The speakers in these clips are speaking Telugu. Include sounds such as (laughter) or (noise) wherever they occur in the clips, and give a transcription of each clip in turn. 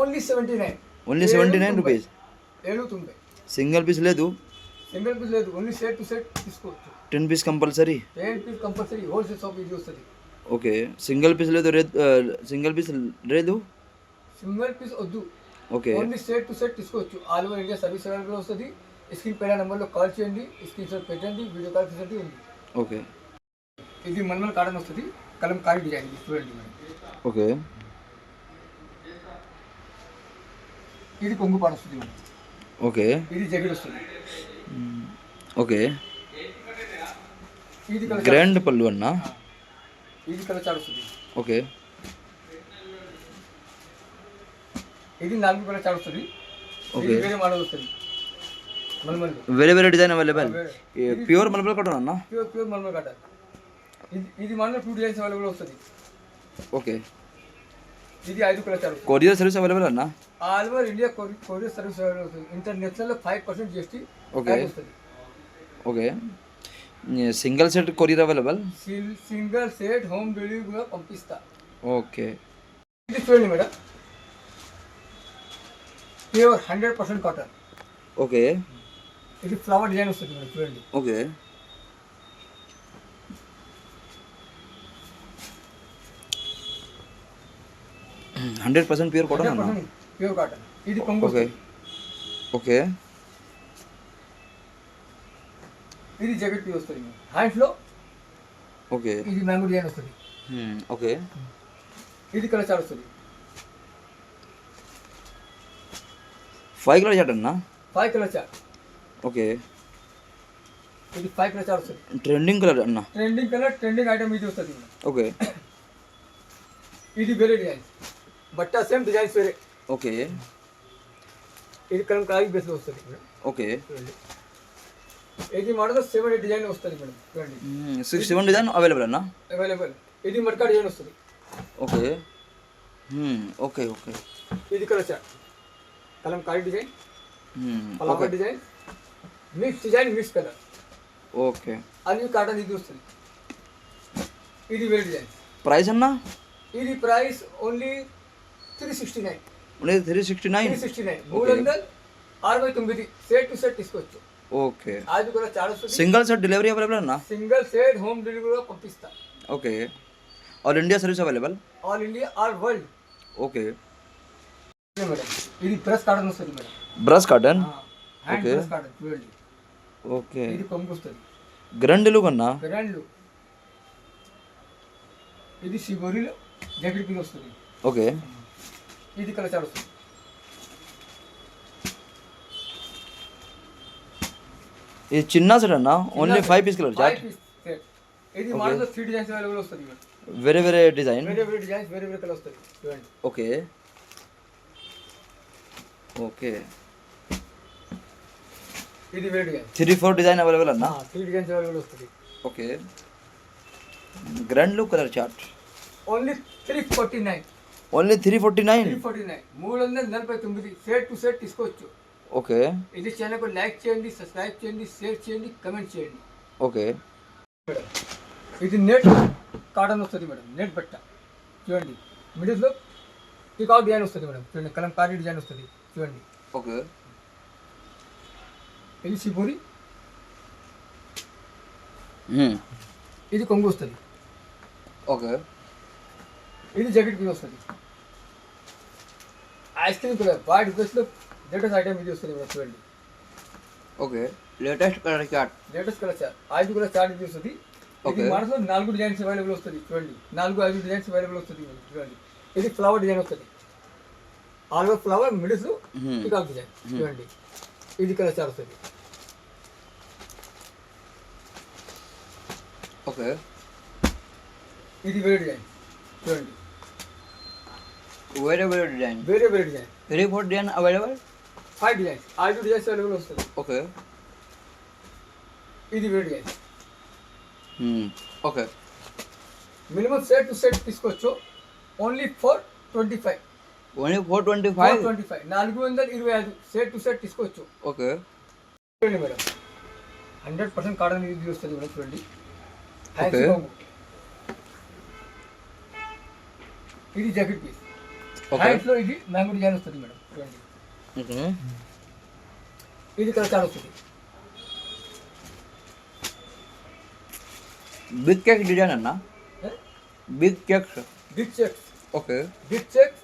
Only seventy nine. Only seventy nine rupees? ఏడు తొంభై సింగిల్ పీస్ లేదు? సింగిల్ పీస్ లేదు. ఓన్లీ సెట్ టు సెట్ తీసుకోవచ్చు. Ten piece compulsory? Ten piece compulsory. Wholesale shop ఇది వస్తుంది ఓకే. సింగిల్ పీస్ లేదు రేదు సింగిల్ పీస్ లేదు? సింగిల్ పీస్ వద్దు. Okay. Only set to set తీసుకోవచ్చు. All over India service available వస్తుంది. స్క్రీన్ పైన నెంబర్లో కాల్ చేయండి. స్క్రీన్ షాట్ పెట్టండి. వీడియో కాల్ ఫెసిలిటీ ఉంది. ఓకే. ఇది మన్మల్ కాటన్ వస్తుంది. కలంకారీ డిజైన్. చూడండి ఓకే. ఇది కొంగు మేడం ఓకే. ఇది జగిడ్ వస్తుంది. ఓకే. ఇది కలర్ గ్రాండ్ పళ్ళు అన్న? ఇది కలర్ చాట్ వస్తుంది. ఓకే. ఇది నాలుగు కలర్ చాట్ వస్తుంది Okay. వేరే మోడల్ వస్తుంది. మల్మల్ వేరే వేరే డిజైన్ అవైలబుల్? ప్యూర్ మలబల్ కట్టను అన్న? ప్యూర్ ప్యూర్ మల్మల్ కాటన్ ఇది ఇది మోడల్ టూ డిజైన్స్ అవైలబుల్ వస్తుంది. ఓకే. ఇది ఐదు కలర్ వస్తుంది. కొరియర్ సర్వీస్ అవైలబుల్ అన్న? All over India courier service available వస్తుంది international five percent GST Okay. వస్తుంది. Okay single set courier available Singh- single set home delivery కూడా పంపిస్తా. ఓకే ఇది చూడండి madam pure hundred percent cotton okay ఇది ఫ్లవర్ డిజైన్ వస్తుంది మేడం చూడండి. Okay hundred percent pure cotton అన్న? ప్యూర్ కాటన్ ఇది కొంగు ఓకే ఇది జగట్ పీ వస్తుంది. హ్యాండ్స్లో ఓకే ఇది మ్యాంగో డిజైన్ వస్తుంది. ఓకే ఇది కలర్ చాట్ వస్తుంది. ఫైవ్ కలర్ చాట్ అన్న? ఫైవ్ కలర్ చాట్ ఓకే ఇది ఫైవ్ కలర్ చాట్ వస్తుంది. ట్రెండింగ్ కలర్ అన్న? ట్రెండింగ్ కలర్ ట్రెండింగ్ ఐటమ్ ఇది వస్తుంది. ఓకే (coughs) ఇది వేరే డిజైన్ బట్ట సేమ్ డిజైన్స్ వేరే. ఓకే. ఇది కలం కాగి బేస్లో వస్తుంది మేడం ఓకే. ఇది మోడల్ సెవెన్ ఎయిట్ డిజైన్ వస్తుంది మేడం చూడండి. సిక్స్ సెవెన్ డిజైన్ అవైలబుల్ అన్న? అవైలబుల్ ఇది మట్కా డిజైన్ వస్తుంది. ఓకే. Okay okay. ఇది కలర్ చాట్ కలం కాగి design flower design mix design mix colour okay. అది కాటన్ ఇది వస్తుంది. ఇది వేరే డిజైన్ ప్రైస్ అన్న? ఇది price only three sixty nine ఉండేది three sixty nine three sixty nine మూడు వందల అరవై తొమ్మిది సెట్ టు సెట్ తీసుకోవచ్చు ఓకే అది కూడా చాలా వస్తుంది సింగిల్ సెట్ డెలివరీ అవైలబుల్ అన్న? సింగిల్ సెట్ హోమ్ డెలివరీ కూడా పంపిస్తా. Okay all India service available all India all world okay madam ఇది ప్రెస్ కాటన్ వస్తుంది madam brush cotton hand Okay. Press cotton చూడండి ఓకే ఇది కొంగు వస్తుంది గ్రాండ్ లుక్ అన్న బ్రాండ్లు ఇది షిబోరిలో జాకెట్ పీస్ వస్తుంది. ఓకే ఇది కలర్ చాట్ వస్తుంది ఇది చిన్న సెట్ అన్న only five piece colour Five chart piece set. ఇది model three designs available madam madam వేరే వేరే డిజైన్ వేరే వేరే డిజైన్స్ వేరే వేరే కలర్ వస్తుంది చూడండి ఓకే ఓకే ఇది వేరే design three four design available అన్న త్రీ డిజైన్స్ అవైలబుల్ వస్తుంది okay grand look colour chart only three forty nine only three forty nine forty nine మూడు వందల నలభై తొమ్మిది. సెట్ టు సెట్ తీసుకోవచ్చు. ఓకే ఇది ఛానల్కు లైక్ చేయండి సబ్స్క్రైబ్ చేయండి షేర్ చేయండి కమెంట్ చేయండి. ఓకే ఇది నెట్ కాటన్ వస్తుంది మేడం. నెట్ బట్ట. చూడండి. మిడిల్లో పికాక్ డిజైన్ వస్తుంది మేడం. చూడండి. కలంకారీ డిజైన్ వస్తుంది. చూడండి. ఓకే ఇది సిపూరి ఇది కొంగు వస్తుంది. ఓకే ఇది జాకెట్ పీస్ వస్తుంది. ఐస్ క్రీమ్ కలర్ వైట్ డ్రెస్లో లేటెస్ట్ ఐటమ్ ఇది వస్తుంది మేడం చూడండి. Okay latest colour chart latest colour chart ఐదు కలర్ చార్ట్ ఇది వస్తుంది. ఇది. మనసులో నాలుగు డిజైన్స్ అవైలబుల్ వస్తుంది చూడండి. నాలుగు ఐదు డిజైన్స్ అవైలబుల్ వస్తుంది చూడండి. ఇది ఫ్లవర్ డిజైన్ వస్తుంది. All over flower middles. Peacock design చూడండి. ఇది కలర్ చార్ వస్తుంది. ఓకే. ఇది వేరే డిజైన్ చూడండి. వేరే వేరే డిజైన్ వేరే వేరే design three four design available five designs ఐదు డిజైన్స్ అవైలబుల్ వస్తుంది ఓకే ఇది వేరే design okay minimum set to set తీసుకోవచ్చు only four twenty five only four twenty five five twenty five నాలుగు వందల ఇరవై ఐదు సెట్ టు సెట్ తీసుకోవచ్చు ఓకే చూడండి మేడం హండ్రెడ్ పర్సెంట్ కాటన్ ఇది వస్తుంది మేడం చూడండి Okay. Hands కొంగు. ఇది జాకెట్ పీస్ Okay. హ్యాండ్స్లో ఇది మ్యాంగో డిజైన్ వస్తుంది మేడం చూడండి ఓకే ఇది కలర్ చార్ట్ వస్తుంది బిగ్ కేక్ డిజైన్ అన్న big checks big checks okay big checks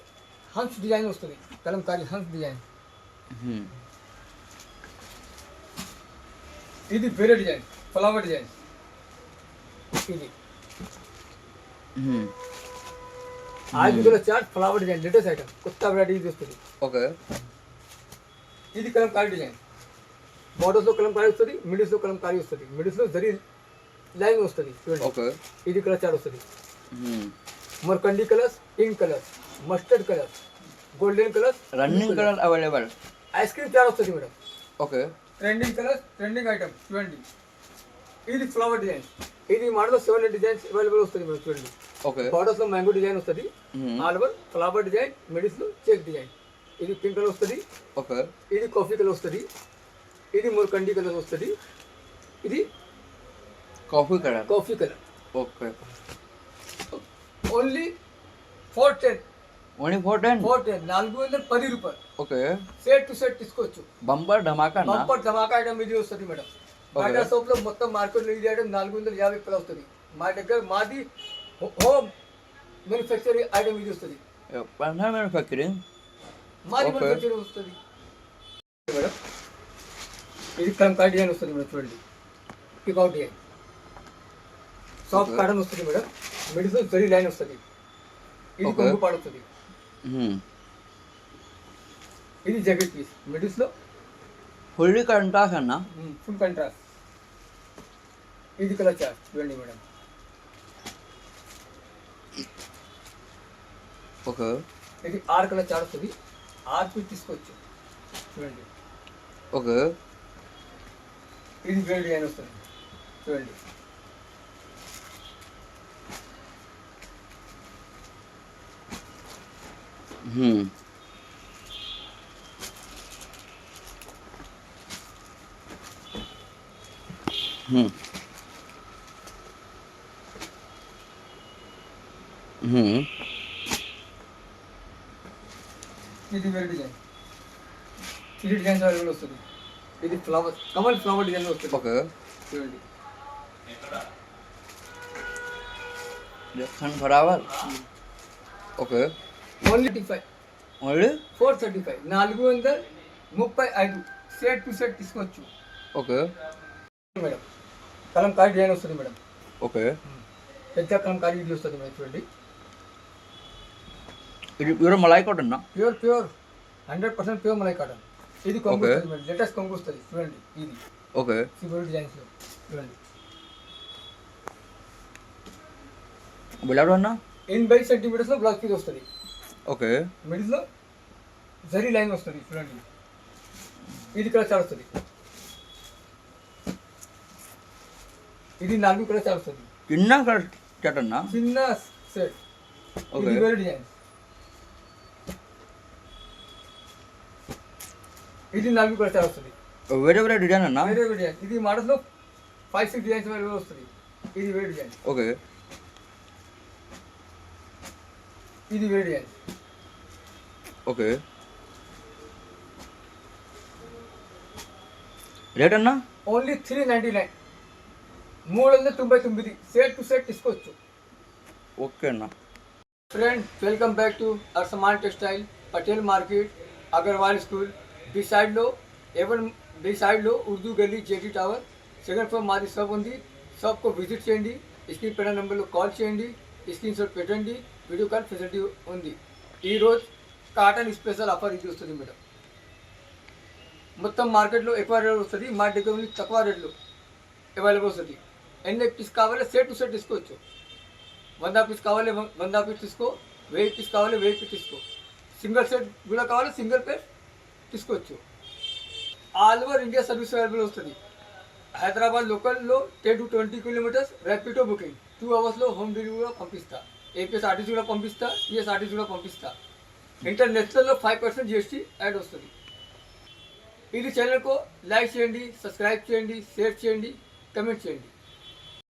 Hans design వస్తుంది కలంకారీ హన్స్ డిజైన్ ఇది వేరే డిజైన్ ఫ్లవర్ డిజైన్ ఇది ఆయుధుల chart flower design latest item కొత్త వెరైటీ ఇది వస్తుంది ఓకే. ఇది కలంకారీ డిజైన్ బోర్డర్స్లో కలంకారీ వస్తుంది మిడిల్స్లో కలంకారీ వస్తుంది. మిడిల్స్లో జరీ లైన్ వస్తుంది ఓకే. ఇది కలర్ చార్ట్ వస్తుంది. మర్కండి colours pink colours mustard colours golden colours running colour available ice cream chart వస్తుంది madam. Okay. Trending colours trending item చూడండి. ఇది ఫ్లవర్ డిజైన్ ఇది మోడల్ సెవెన్ డిజైన్స్ అవైలబుల్ వస్తుంది మేడం చూడండి. బార్డర్స్లో మ్యాంగో డిజైన్ వస్తుంది. ఆల్ ఓవర్ ఫ్లవర్ డిజైన్ మిడిల్స్లో చెక్ డిజైన్ ఇది పింక్ కలర్ వస్తుంది. ఓకే ఇది కాఫీ కలర్ వస్తుంది. ఇది మురకండి కలర్ వస్తుంది. ఇది coffee colour coffee colour okay only four ten only four ten four ten నాలుగు వందల పది రూపాయలు. ఓకే సెట్ టు సెట్ తీసుకోవచ్చు. బంపర్ ధమాకా బంపర్ ధమాకా ఐటమ్ ఇది వస్తుంది మేడం. బాటా సోప్లో మొత్తం మార్కెట్లో ఇది ఐటమ్ నాలుగు వందల యాభై రూపాయలు వస్తుంది. మా దగ్గర మాది హోమ్ మ్యానుఫ్యాక్చరింగ్ ఐటమ్ ఇది వస్తుంది పంజాబ్ మ్యానుఫ్యాక్చరింగ్ మాది. మ్యానుఫ్యాక్చరింగ్ వస్తుంది మేడం ఇది కలంకారీ డిజైన్ వస్తుంది మేడం చూడండి పికౌట్ డిజైన్ సాఫ్ట్. కాటన్ వస్తుంది మేడం మిడిల్ జరీ లైన్ వస్తుంది ఇది. కొంగు పాడు వస్తుంది ఇది జగట్ పీస్ మిడిల్స్లో ఫుల్లీ కంటాస్ అన్న ఫుల్ కంట్రాస్ట్ ఇది కలర్ చార్ట్ చూడండి మేడం ఓకే ఇది ఆరు కలర్ చార్ట్ వస్తుంది ఆరు పీస్ తీసుకోవచ్చు చూడండి ఓకే ఇది వస్తుంది. చూడండి. ఇది వేరే డిజైన్. ఇది డిజైన్ అవైలబుల్ వస్తుంది. ఇది ఫ్లవర్ కమల్ ఫ్లవర్ డిజైన్ వస్తుంది. ఓకే. చూడండి sunflower okay. Only five only? Four thirty five. నాలుగు వందల ముప్పై ఐదు. సెట్ టు సెట్ తీసుకోవచ్చు. ఓకే. మేడం. కలంకారీ డిజైన్ వస్తుంది మేడం. ఓకే. పెద్ద కలంకారీ ఇది వస్తుంది మేడం చూడండి. ఇది pure malai cotton pure pure. Hundred percent pure malai cotton ఇది కొంగు Okay. వస్తుంది మేడం లేటెస్ట్ కొంగు వస్తుంది చూడండి ఇది. ఓకే. సిబోల్ డిజైన్స్లో చూడండి. బిలాడు అన్న? ఎనభై సెంటీమీటర్స్లో బ్లౌజ్ పీస్ వస్తుంది. ఓకే. మిడిల్లో జరీ లైన్ వస్తుంది చూడండి. ఇది కలర్ చాలు వస్తుంది. ఇది నాలుగు కలర్ చాలు వస్తుంది. చిన్న కలర్ చట్ అన్న? చిన్న సెట్ Okay. ఇది వేరే డిజైన్ ఇది కలర్ చాలు వస్తుంది. వేరే వేరే డిజైన్ అన్న? వేరే డిజైన్ ఇది మోడల్స్లో ఫైవ్ సిక్స్ డిజైన్స్ వేరే వస్తుంది. ఇది వేరే డిజైన్ ఓకే. ఇది వేరే డిజైన్ ఓకే. రేట్ అన్న? ఓన్లీ త్రీ నైంటీ నైన్ మూడు వందల తొంభై తొమ్మిది. సెట్ టు సెట్ తీసుకోవచ్చు. ఓకే అన్న. Friend welcome back to our Saman textile Patel market Agarwal school B సైడ్లో ఎవరి Urdu Gali JT tower second floor మాది షాప్ ఉంది షాప్కు విజిట్ చేయండి స్క్రీన్ పెట్టిన నెంబర్లో కాల్ చేయండి స్క్రీన్ షాట్ పెట్టండి వీడియో కాల్ ఫెసిలిటీ ఉంది ఈరోజు కాటన్ స్పెషల్ ఆఫర్ ఇది వస్తుంది మేడం మొత్తం మార్కెట్లో ఎక్కువ రేట్ వస్తుంది మా దగ్గర ఉంది తక్కువ రేట్లో అవైలబుల్ వస్తుంది ఎన్ని పీస్ కావాలో సెట్ టు సెట్ తీసుకోవచ్చు వంద పీస్ కావాలి వంద పీస్ తీసుకో వెయ్యి పీస్ కావాలి వెయ్యి పీస్ తీసుకో సింగిల్ సెట్ కూడా కావాలి సింగిల్ పీస్ తీసుకోవచ్చు all over India service available వస్తుంది. హైదరాబాద్ లోకల్లో ten to twenty kilometres Rapido booking. Two అవర్స్లో హోమ్ డెలివరీ కూడా పంపిస్తా. ఏపీఎస్ఆర్టీసీ కూడా పంపిస్తా ఈఎస్ఆర్టీసీ కూడా పంపిస్తా. ఇంటర్నేషనల్లో ఫైవ్ పర్సెంట్ జిఎస్టీ యాడ్ వస్తుంది. ఇది ఛానల్కు లైక్ చేయండి సబ్స్క్రైబ్ చేయండి షేర్ చేయండి కమెంట్ చేయండి.